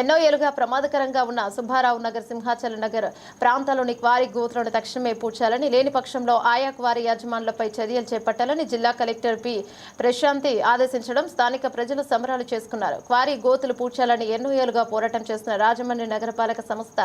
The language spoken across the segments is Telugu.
ఎన్నో ఏళ్ళుగా ప్రమాదకరంగా ఉన్న సుబ్బారావు నగర్ సింహాచల నగర్ ప్రాంతాల్లోని క్వారీ గోతులను తక్షణమే పూడ్చాలని లేని పక్షంలో ఆయా క్వారీ యాజమానులపై చర్యలు చేపట్టాలని జిల్లా కలెక్టర్ పి. ప్రశాంతి ఆదేశించడం స్థానిక ప్రజలు సంబరాలు చేసుకున్నారు. క్వారీ గోతులు పూడ్చాలని ఎన్నో ఏళ్ళుగా పోరాటం చేస్తున్న రాజమండ్రి నగరపాలక సంస్థ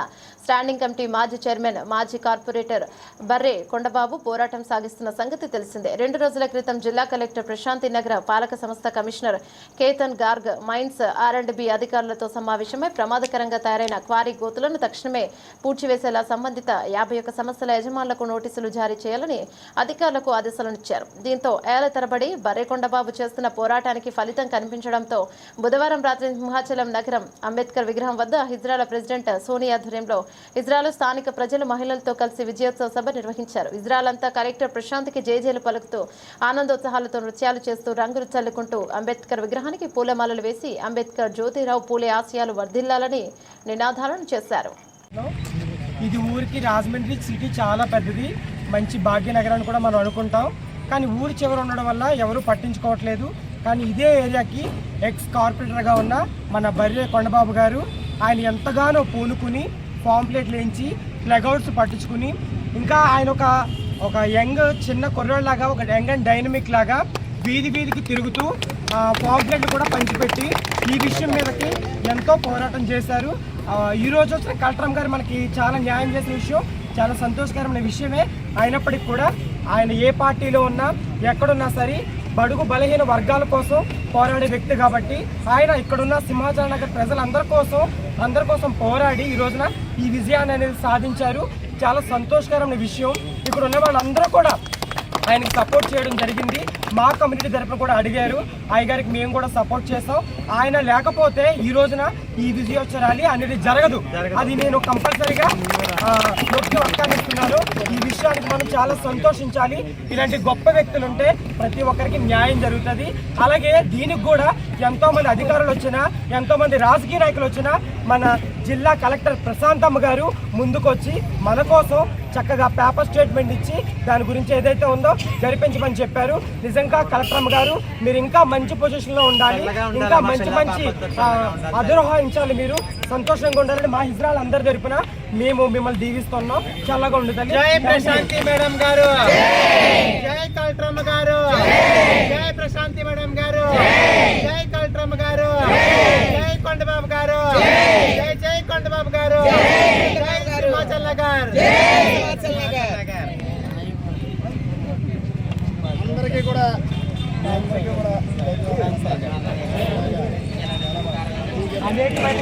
స్టాండింగ్ కమిటీ మాజీ చైర్మన్ మాజీ కార్పొరేటర్ బర్రే కొండబాబు పోరాటం సాగిస్తున్న సంగతి తెలిసిందే. రెండు రోజుల క్రితం జిల్లా కలెక్టర్ ప్రశాంతి నగర పాలక సంస్థ commissioner Ketan Garg mines R and B అధికారులతో సమావేశం సమావేశమై ప్రమాదకరంగా తయారైన క్వారీ గోతులను తక్షణమే పూడ్చివేసేలా సంబంధిత యాభై ఒక్క సంస్థల యజమానులకు నోటీసులు జారీ చేయాలని అధికారులకు ఆదేశాలనిచ్చారు దీంతో ఏళ్ళ తరబడి బర్రెకొండబాబు చేస్తున్న పోరాటానికి ఫలితం కనిపించడంతో బుధవారం రాత్రి సింహాచలం నగరం అంబేద్కర్ విగ్రహం వద్ద హిజ్రాల ప్రెసిడెంట్ సోనియా ఆధ్వర్యంలో ఇజ్రాయల్ స్థానిక ప్రజలు మహిళలతో కలిసి విజయోత్సవ సభ నిర్వహించారు. ఇజ్రాయల్ అంతా కలెక్టర్ ప్రశాంత్కి జేజేలు పలుకుతూ ఆనందోత్సాహాలతో నృత్యాలు చేస్తూ రంగులు చల్లుకుంటూ అంబేద్కర్ విగ్రహానికి పూలమాలలు వేసి అంబేద్కర్ జ్యోతిరావు పూలే ఆశయాలు వర్ధిల్లాలని నినాదాలను చేశారు. ఇది ఊరికి రాజమండ్రి సిటీ చాలా పెద్దది. మంచి భాగ్యనగరాన్ని కూడా మనం అనుకుంటాం. కానీ ఊరి చివర ఉండడం వల్ల ఎవరు పట్టించుకోవట్లేదు. కానీ ఇదే ఏరియాకి ఎక్స్ కార్పొరేటర్గా ఉన్న మన బర్రె కొండబాబు గారు ఆయన ఎంతగానో పూనుకుని పాంప్లెట్లు వేయించి ప్లగౌట్స్ పట్టించుకుని ఇంకా ఆయన ఒక ఒక యంగ్ చిన్న కుర్రోళ్ళలాగా ఒక యంగ్ అండ్ డైనమిక్ లాగా వీధి వీధికి తిరుగుతూ పాంప్లెట్లు కూడా పంచిపెట్టి ఈ విషయం మీదకి ఎంతో పోరాటం చేశారు. ఈరోజు వచ్చిన కలెక్టర్ గారు మనకి చాలా న్యాయం చేసిన విషయం చాలా సంతోషకరమైన విషయమే. అయినప్పటికీ కూడా ఆయన ఏ పార్టీలో ఉన్నా ఎక్కడున్నా సరే బడుగు బలహీన వర్గాల కోసం పోరాడే వ్యక్తి కాబట్టి ఆయన ఇక్కడున్న సింహాచల నగర్ ప్రజలందరి కోసం అందరి కోసం పోరాడి ఈ రోజున ఈ విజయాన్ని అనేది సాధించారు. చాలా సంతోషకరమైన విషయం. ఇక్కడ ఉన్న వాళ్ళందరూ కూడా ఆయనకి సపోర్ట్ చేయడం జరిగింది. మా కమ్యూనిటీ తరపున కూడా అడిగారు. ఆయన గారికి మేము కూడా సపోర్ట్ చేస్తాం. ఆయన లేకపోతే ఈ రోజున ఈ విజయోత్సవాలు అనేది జరగదు. అది నేను కంపల్సరీగా నొక్కి వక్కానిస్తున్నాను ఈ విషయానికి మనం చాలా సంతోషించాలి. ఇలాంటి గొప్ప వ్యక్తులు ఉంటే ప్రతి ఒక్కరికి న్యాయం జరుగుతుంది. అలాగే దీనికి కూడా ఎంతో మంది అధికారులు వచ్చినా ఎంతో మంది రాజకీయ నాయకులు వచ్చినా మన జిల్లా కలెక్టర్ ప్రశాంతమ్మ గారు ముందుకొచ్చి మన కోసం చక్కగా పేపర్ స్టేట్మెంట్ ఇచ్చి దాని గురించి ఏదైతే ఉందో జరిపించమని చెప్పారు. నిజంగా కలెక్టర్ అమ్మ గారు మీరు ఇంకా మంచి పొజిషన్లో ఉండాలి. ఇంకా మంచి మంచి అధిరోహించాలి మీరు. సంతోషంగా ఉండాలని మా హిజ్రాలు అందరి తరపున మేము మిమ్మల్ని దీవిస్తున్నాం. చల్లగా ఉండాలి జై ప్రశాంతి మేడం గారు జై కలెక్టరమ్మ గారు జై ప్రశాంతి మేడం గారు జై కలెక్టరమ్మ గారు జై కొండబాబు గారు జై జై కొండబాబు గారు జై సింహాచల్ నగర్ నగర్ అందరికీ కూడా అందరికీ కూడా అనేకమైన